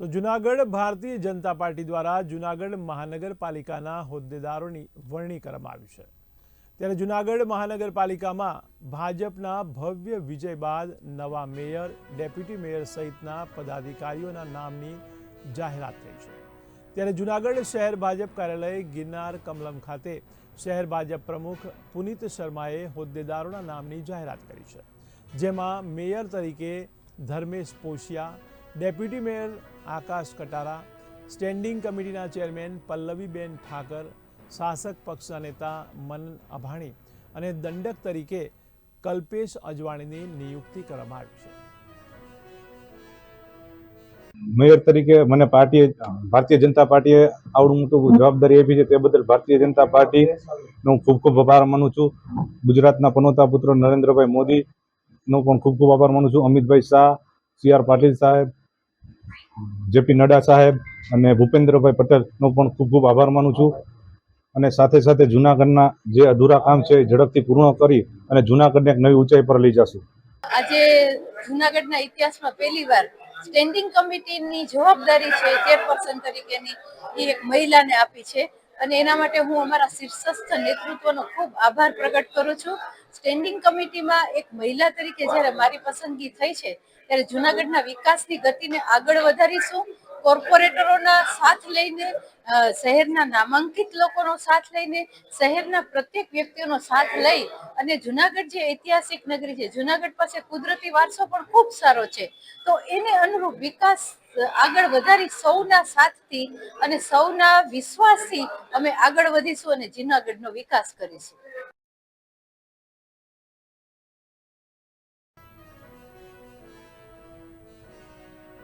તો જુનાગઢ ભારતીય જનતા પાર્ટી દ્વારા જુનાગઢ મહાનગરપાલિકાના હોદ્દેદારોની વરણી કરવામાં આવી છે. ત્યારે જુનાગઢ મહાનગરપાલિકામાં ભાજપના ભવ્ય વિજય બાદ નવા મેયર, ડેપ્યુટી મેયર સહિતના પદાધિકારીઓના નામની જાહેરાત થઈ છે. ત્યારે જુનાગઢ શહેર ભાજપ કાર્યાલય ગિરનાર કમલમ ખાતે શહેર ભાજપ પ્રમુખ પુનિત શર્માએ હોદ્દેદારોના નામની જાહેરાત કરી છે. જેમાં મેયર તરીકે Dharmesh Poshiya deputy mayor Akash Katara, standing કમિટીના ચેરમેન પલ્લવીબેન ઠાકર, શાસક પક્ષના નેતા મન અભાણી અને દંડક તરીકે કલ્પેશ અજવાણીની નિયુક્તિ કરવામાં આવી છે. મેયર તરીકે મને પાર્ટીએ, ભારતીય જનતા પાર્ટીએ આવડું મોટું જવાબદારી આપી છે. તે બદલ ભારતીય જનતા પાર્ટીનો ખૂબ ખૂબ આભાર માનું છું. ગુજરાતના પનોતા પુત્ર નરેન્દ્રભાઈ મોદીનો પણ ખૂબ ખૂબ આભાર માનું છું. અમિતભાઈ શાહ, સી આર પાટીલ સાહેબ જેપી નડ્ડા સાહેબ અને ભૂપેન્દ્રભાઈ પટેલનો પણ ખૂબ ખૂબ આભાર માનું છું. અને સાથે સાથે જૂનાગઢના જે અધૂરા કામ છે એ ઝડપથી પૂર્ણ કરી અને જૂનાગઢને એક નવી ઊંચાઈ પર લઈ જશું. આજે જુનાગઢના ઇતિહાસમાં પહેલીવાર સ્ટેન્ડિંગ કમિટીની જવાબદારી છે ચેરપર્સન તરીકેની એ એક મહિલાને આપી છે. અને એના માટે હું અમારા શીર્ષસ્થ નેતૃત્વનો ખૂબ આભાર પ્રગટ કરું છું. સ્ટેન્ડિંગ કમિટીમાં એક મહિલા તરીકે જ્યારે મારી પસંદગી થઈ છે, ત્યારે જુનાગઢના વિકાસની ગતિને આગળ વધારીશું. કોર્પોરેટરોના સાથ લઈને શહેરના નામાંકિત લોકોનો સાથ લઈને, શહેરના પ્રત્યેક વ્યક્તિઓનો સાથ લઈ અને જુનાગઢ જે ઐતિહાસિક નગરી છે, જુનાગઢ પાસે કુદરતી વારસો પણ ખૂબ સારો છે. તો એને અનુરૂપ વિકાસ આગળ વધારી સૌના સાથથી અને સૌના વિશ્વાસથી અમે આગળ વધીશું અને જુનાગઢનો વિકાસ કરીશું.